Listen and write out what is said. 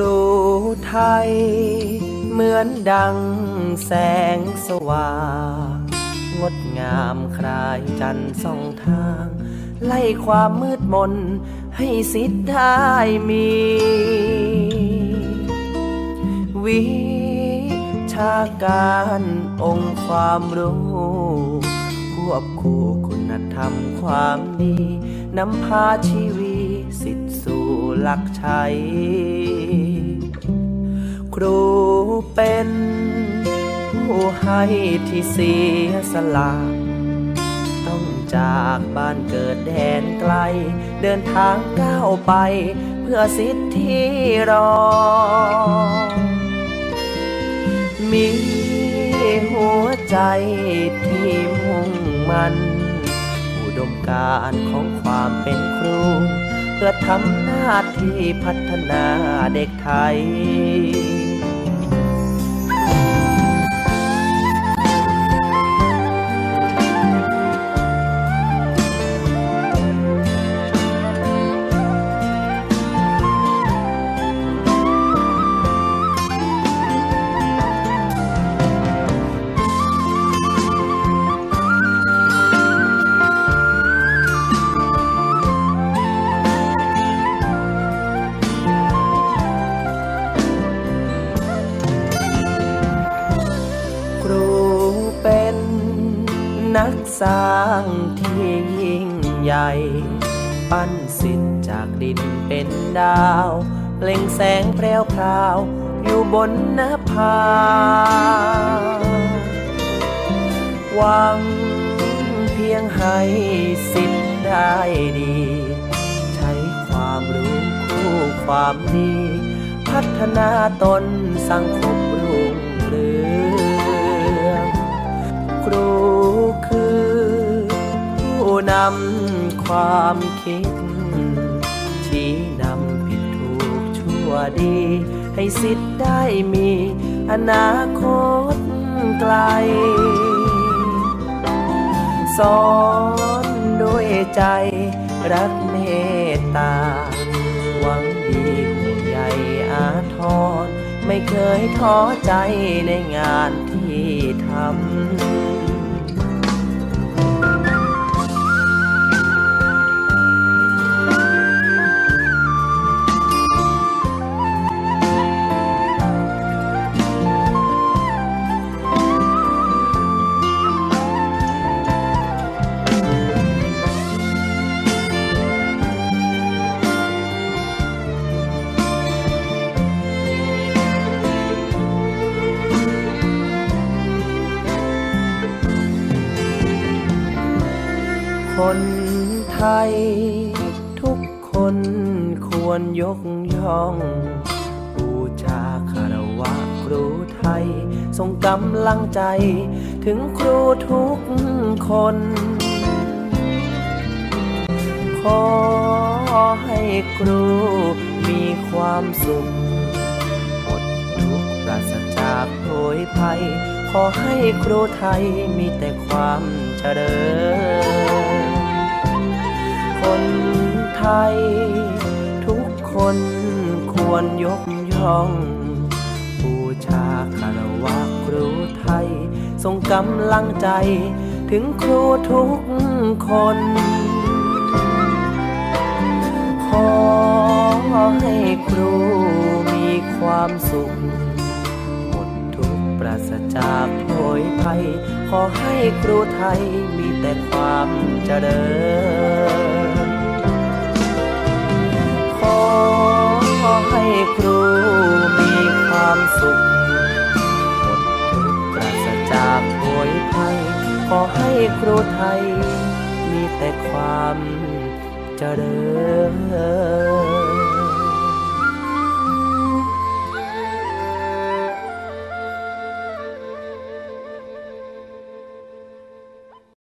ครูไทย เหมือนดังแสงสว่าง งดงามคลายจันทร์ส่องทาง ไล่ความมืดมนให้สิทธิ์ได้มี วิชาการองค์ความรู้ควบคู่คุณธรรมความดีนำพาชีวิตสิทธิสู หลักชัย ครูเป็นผู้ให้ที่เสียสละต้องจากบ้านเกิดแดนไกล เดินทางก้าวไป เพื่อสิทธิรอ มีหัวใจที่มุ่งมัน อุดมการณ์ของความเป็นครู พื่อทำหน้าที่พัฒนาเด็กไทย นักสร้างที่ยิ่งใหญ่ ปั้นสิทธิ์จากดินเป็นดาว เปล่งแสงแพรวพราว อยู่บนนภาหวังเพียงให้สิทธิ์ได้ดี ใช้ความรู้คู่ความดี พัฒนาตนสังคมำความคิด ชี้นำผิดถูกชั่วดี ให้สิทธิ์ได้มีอนาคตไกล สอนด้วยใจรักเมตตา หวังดีห่วงใยอาทร ไม่เคยท้อใจในงานที่ทำ คนไทย ทุกคนควรยกย่องบูชาคารวะครูไทยส่งกำลังใจถึงครูทุกคน ขอให้ครูมีความสุขหมดทุกข์ปราศจากโรยภัย ขอให้ครูไทยมีแต่ความเจริญ คนไทย ทุกคนควรยกย่อง บูชาคารวะครูไทยส่งกำลังใจถึงครูทุกคน ขอให้ครูมีความสุขหมดทุกปราศจากโรยภัย ขอให้ครูไทยมีแต่ความเจริญ สุขหมดทุกปราศจากโวยภัยขอให้ครูไทย มีแต่ความเจริญ